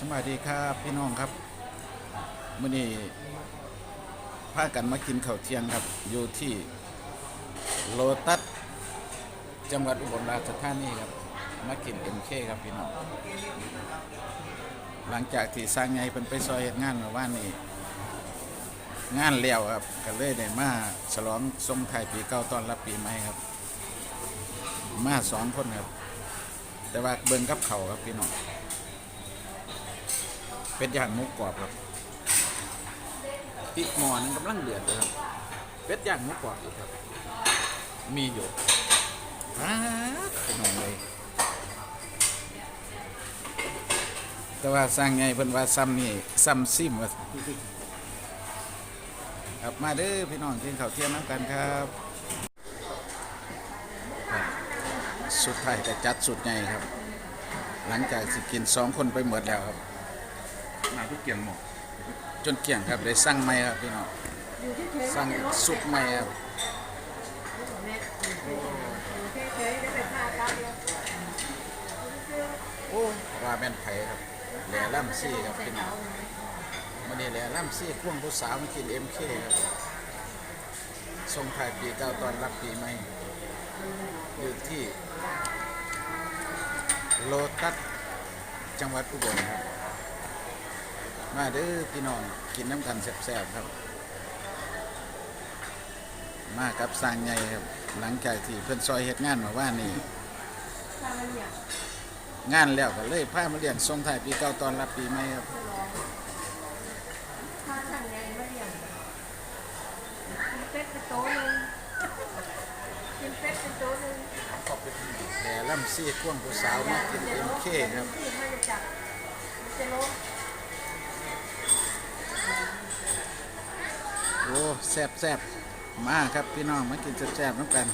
สวัสดีครับพี่น้องครับมื่อนี้พากันมากินข้าวเที่ยงครับ อยู่ที่โลตัสจังหวัดอุบลราชธานีครับ มากินเอ็มเคครับพี่น้อง หลังจากที่สร้างไงเป็นไปซอยเฮ็ดงานมาว่านนี้งานเลี้ยวครับก็เลยได้มาฉลองทรงไทยปีเก่าตอนรับปีใหม่ครับ มาสองคนครับ แต่ว่าเบิ่งกับเขาครับพี่น้อง เป็ดย่างหมูกรอบครับพริกหมอนึงกำลังเดือดเลยครับ เป็ดย่างหมูกรอบอีกครับ มีอยู่อ้าดเป็นองเลย แต่ว่าสร้างไงเพิ่นว่าซ้ำนี่ซ้ำซิมว่าครับมาเด้อพี่น้องกินข้าวเที่ยงน้ำกันครับครับสุดท้ายก็จัดสุดใหญ่ครับ หลังจากสิกินสองคนไปหมดแล้วครับ มาทุกเกี่ยงหมดจนเกี่ยงครับได้สั่งใหม่ครับพี่น้องสั่งซุปใหม่ครับโอ้ว่าแม่นไผครับแหล่ล่ำซี่ครับพี่น้องมันนี่แหล่ล่ำซี่พ่วงผู้สาวมากินเอ็มเคครับส่งท้ายปีเก้าตอนรับปีใหม่อยู่ที่โลตัสจังหวัดอุบลครับ มาเด้อพี่น้องกินน้ำกันแซ่บๆครับ มากับสร้างใหญ่ครับ หลังจากที่เพื่อนซอยเฮ็ดงานมาว่านี่งานแล้วก็เลยพามาเลี้ยงส่งท้ายปีเก่าตอนรับปีใหม่ครับถ้าสั่งไงไม่อย่างกินเป็ดเป็นโต๊ะหนึงกินเป็ดเป็นโต๊ะหนึงแต่ล่ำซี่พ่วงผู้สาวมากินเอ็มเคครับ แซ่บแซ่บมาครับพี่น้องมากินแซ่บๆน้ำกัน